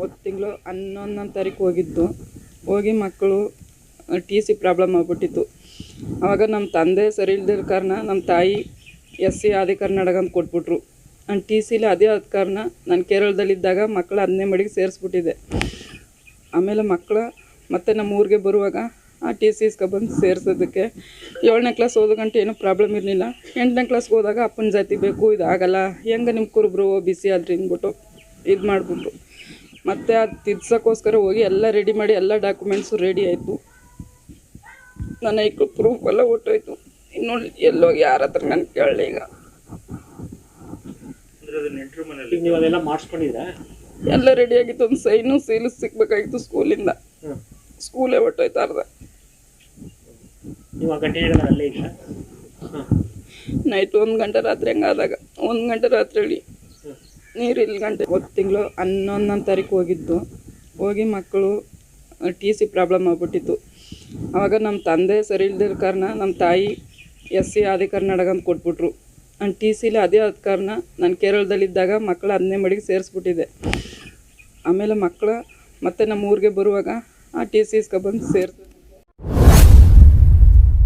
ಹೋದ ತಿಂಗಳು ಹನ್ನೊಂದನೇ ತಾರೀಕು ಹೋಗಿದ್ದು. ಹೋಗಿ ಮಕ್ಕಳು ಟಿ ಸಿ ಪ್ರಾಬ್ಲಮ್ ಆಗಿಬಿಟ್ಟಿತ್ತು. ಆವಾಗ ನಮ್ಮ ತಂದೆ ಸರಿ ಇಲ್ದಿರೋ ಕಾರಣ ನಮ್ಮ ತಾಯಿ ಎಸ್ ಸಿ ಆದಿ ಕರ್ನಾಟಕ ಅಂತ ಕೊಟ್ಬಿಟ್ರು. ನಾನು ಟಿ ಸಿಲಿ ಅದೇ ಆದ ಕಾರಣ ನಾನು ಕೇರಳದಲ್ಲಿದ್ದಾಗ ಮಕ್ಕಳು ಹದಿನೈದು ಮಡಿಗೆ ಸೇರಿಸ್ಬಿಟ್ಟಿದ್ದೆ. ಆಮೇಲೆ ಮಕ್ಕಳು ಮತ್ತು ನಮ್ಮ ಊರಿಗೆ ಬರುವಾಗ, ಆ ಟಿ ಸಿ ಇಸ್ಕೊಬಂದು ಸೇರ್ಸೋದಕ್ಕೆ ಏಳನೇ ಕ್ಲಾಸ್ ಓದೋ ಗಂಟೆ ಏನೂ ಪ್ರಾಬ್ಲಮ್ ಇರಲಿಲ್ಲ. ಎಂಟನೇ ಕ್ಲಾಸ್ಗೆ ಹೋದಾಗ ಅಪ್ಪನ ಜಾತಿ ಬೇಕು, ಇದಾಗಲ್ಲ, ಹೆಂಗೆ ನಿಮ್ಮ ಕುರುಬ್ರು ಬಿಸಿ ಆದ್ರಿ ಅಂದ್ಬಿಟ್ಟು ಇದು ಮಾಡಿಬಿಟ್ರು. ಮತ್ತು ಅದು ತಿರ್ಸೋಕ್ಕೋಸ್ಕರ ಹೋಗಿ ಎಲ್ಲ ರೆಡಿ ಮಾಡಿ ಎಲ್ಲ ಡಾಕ್ಯುಮೆಂಟ್ಸು ರೆಡಿ ಆಯಿತು. ನನ್ನ ಐಕ್ಳು ಪ್ರೂಫ್ ಎಲ್ಲ ಹೊಟ್ಟೋಯ್ತು. ಇನ್ನು ಎಲ್ಲೋಗಿ ಯಾರ ಹತ್ರ ನಾನು ಕೇಳಲಿ ಈಗ. ಈಗ ನೀವು ಅದೆಲ್ಲ ಮಾಡಿಸ್ಕೊಂಡಿದ್ರಾ ಎಲ್ಲ ರೆಡಿ ಆಗಿತ್ತು. ಒಂದು ಸೈನು ಸೀಲು ಸಿಗ್ಬೇಕಾಗಿತ್ತು ಸ್ಕೂಲಿಂದ ಸ್ಕೂಲೇ ಹೊಟ್ಟೋಯ್ತು ಅರ್ಧ. ನೈಟ್ ಒಂದು ಗಂಟೆ ರಾತ್ರಿ ಹಂಗಾದಾಗ. ಒಂದು ಗಂಟೆ ರಾತ್ರಿ ನೀರು ಇಲ್ಲಿ ಗಂಟೆ, ಹೋದ ತಿಂಗಳು ಹನ್ನೊಂದನೇ ತಾರೀಕು ಹೋಗಿದ್ದು. ಹೋಗಿ ಮಕ್ಕಳು ಟಿ ಸಿ ಪ್ರಾಬ್ಲಮ್ ಆಗ್ಬಿಟ್ಟಿತ್ತು. ಆವಾಗ ನಮ್ಮ ತಂದೆ ಸರಿ ಇಲ್ದಿರೋ ಕಾರಣ ನಮ್ಮ ತಾಯಿ ಎಸ್ ಸಿ ಆದಿ ಕರ್ನಾಟಕ ಅಂತ ಕೊಟ್ಬಿಟ್ರು ನಾನು ಟಿ ಸಿಲಿ ಅದೇ ಆದ ಕಾರಣ ನಾನು ಕೇರಳದಲ್ಲಿದ್ದಾಗ ಮಕ್ಕಳು ಹದಿನೈದು ಮಡಿಗೆ ಸೇರಿಸ್ಬಿಟ್ಟಿದ್ದೆ ಆಮೇಲೆ ಮಕ್ಕಳು ಮತ್ತು ನಮ್ಮ ಊರಿಗೆ ಬರುವಾಗ ಆ ಟಿ ಸಿ ಇಸ್ಕೊಬಂದು ಸೇರ್ಸ